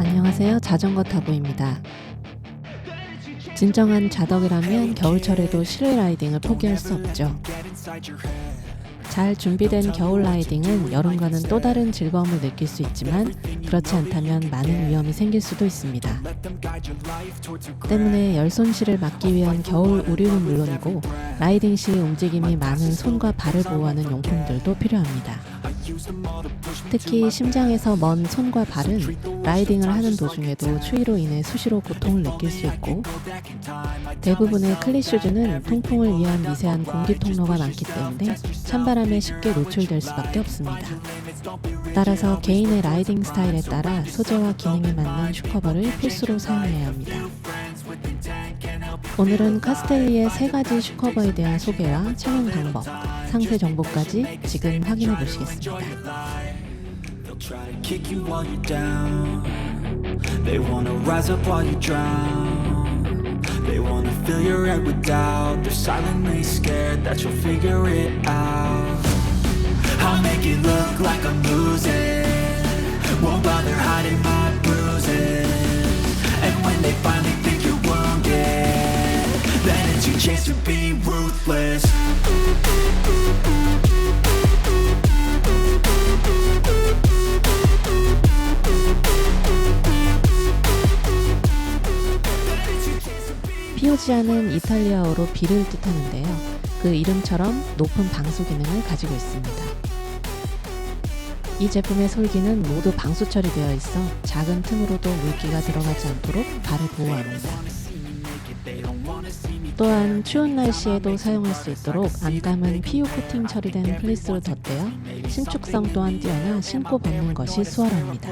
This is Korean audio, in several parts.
안녕하세요. 자전거 타고입니다. 진정한 자덕이라면 겨울철에도 실외 라이딩을 포기할 수 없죠. 잘 준비된 겨울 라이딩은 여름과는 또 다른 즐거움을 느낄 수 있지만 그렇지 않다면 많은 위험이 생길 수도 있습니다. 때문에 열 손실을 막기 위한 겨울 의류는 물론이고 라이딩 시 움직임이 많은 손과 발을 보호하는 용품들도 필요합니다. 특히 심장에서 먼 손과 발은 라이딩을 하는 도중에도 추위로 인해 수시로 고통을 느낄 수 있고 대부분의 클리슈즈는 통풍을 위한 미세한 공기 통로가 많기 때문에 찬바람에 쉽게 노출될 수밖에 없습니다. 따라서 개인의 라이딩 스타일에 따라 소재와 기능에 맞는 슈커버를 필수로 사용해야 합니다. 오늘은 카스텔리의 세 가지 슈커버에 대한 소개와 착용 방법, 상세 정보까지 지금 확인해 보시겠습니다. Won't bother hiding my bruises. And when they finally chance to be ruthless. 피오지아는 이탈리아어로 비를 뜻하는데요. 그 이름처럼 높은 방수 기능을 가지고 있습니다. 이 제품의 솔기는 모두 방수 처리되어 있어 작은 틈으로도 물기가 들어가지 않도록 발을 보호합니다. 또한 추운 날씨에도 사용할 수 있도록 안감은 PU 코팅 처리된 플리스로 덧대어 신축성 또한 뛰어나 신고 벗는 것이 수월합니다.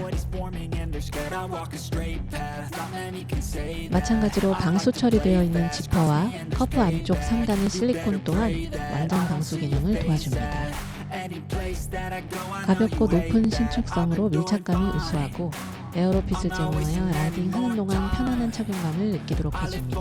마찬가지로 방수 처리되어 있는 지퍼와 커프 안쪽 상단의 실리콘 또한 완전 방수 기능을 도와줍니다. 가볍고 높은 신축성으로 밀착감이 우수하고 에어로핏을 제공하여 라이딩 하는 동안 편안한 착용감을 느끼도록 해줍니다.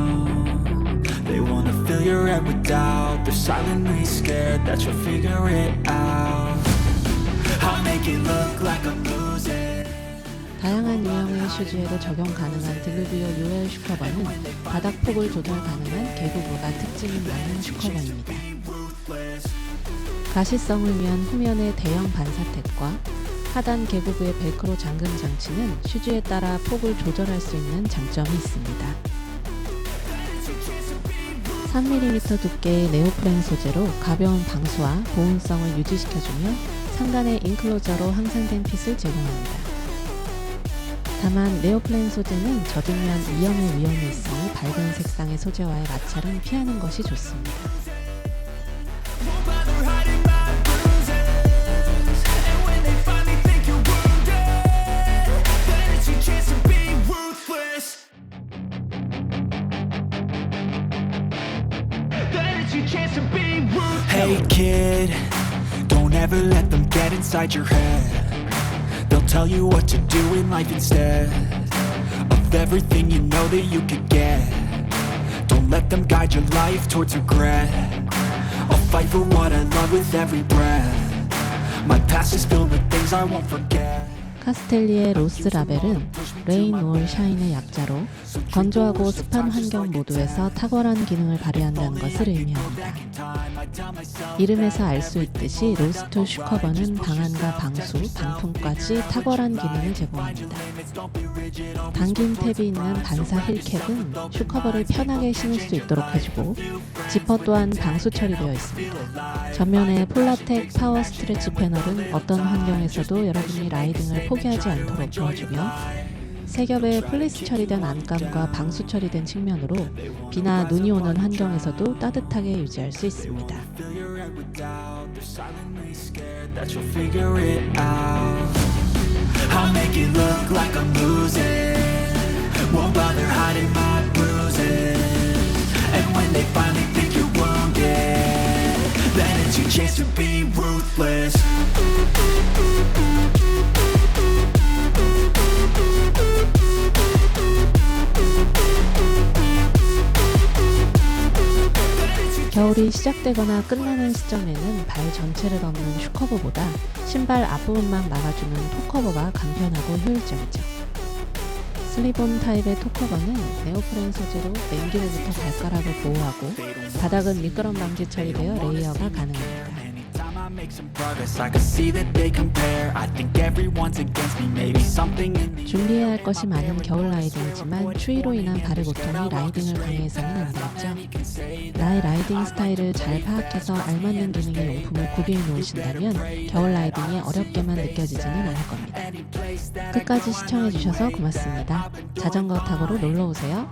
They wanna fill your head with doubt. They're silently scared that you'll figure it out. I'll make it look like I'm losing. 다양한 유형의 슈즈에도 적용 가능한 딜루비오 UL 슈커버는 바닥 폭을 조절 가능한 개구부가 특징이 많은 슈커버입니다. 가시성을 위한 후면의 대형 반사택과 하단 개구부의 벨크로 잠금 장치는 슈즈에 따라 폭을 조절할 수 있는 장점이 있습니다. 3mm 두께의 네오프렌 소재로 가벼운 방수와 보온성을 유지시켜주며 상단의 인클로저로 항상된 핏을 제공합니다. 다만 네오플레인 소재는 젖으면 위험의 위험이 있으니 밝은 색상의 소재와의 마찰은 피하는 것이 좋습니다. Chance to be ruthless. Hey kid, don't ever let them get inside your head. They'll tell you what to do in life instead of everything you know that you could get. Don't let them guide your life towards regret. I'll fight for what I love with every breath. My past is filled with things I won't forget. 카스텔리의 로스 라벨은 레인 올 샤인의 약자로 건조하고 습한 환경 모두에서 탁월한 기능을 발휘한다는 것을 의미합니다. 이름에서 알 수 있듯이 로스트 슈커버는 방안과 방수, 방풍까지 탁월한 기능을 제공합니다. 당긴 탭이 있는 반사 힐캡은 슈커버를 편하게 신을 수 있도록 해주고 지퍼 또한 방수 처리되어 있습니다. 전면의 폴라텍 파워 스트레치 패널은 어떤 환경에서도 여러분이 라이딩을 포기하지 않도록 도와주며 세겹에 플리스 처리된 안감과 방수 처리된 측면으로 비나 눈이 오는 환경에서도 따뜻하게 유지할 수 있습니다. 겨울이 시작되거나 끝나는 시점에는 발 전체를 덮는 슈커버보다 신발 앞부분만 막아주는 톡커버가 간편하고 효율적이죠. 슬리본 타입의 톡커버는 네오프렌 소재로 냉기로부터 발가락을 보호하고 바닥은 미끄럼 방지 처리되어 레이어가 가능합니다. 준비해야 할 것이 많은 겨울 라이딩이지만 추위로 인한 발의 고통이 라이딩을 방해해서는 안 되겠죠. 나의 라이딩 스타일을 잘 파악해서 알맞는 기능의 용품을 구비해 놓으신다면 겨울 라이딩이 어렵게만 느껴지지는 않을 겁니다. 끝까지 시청해 주셔서 고맙습니다. 자전거 타고로 놀러 오세요.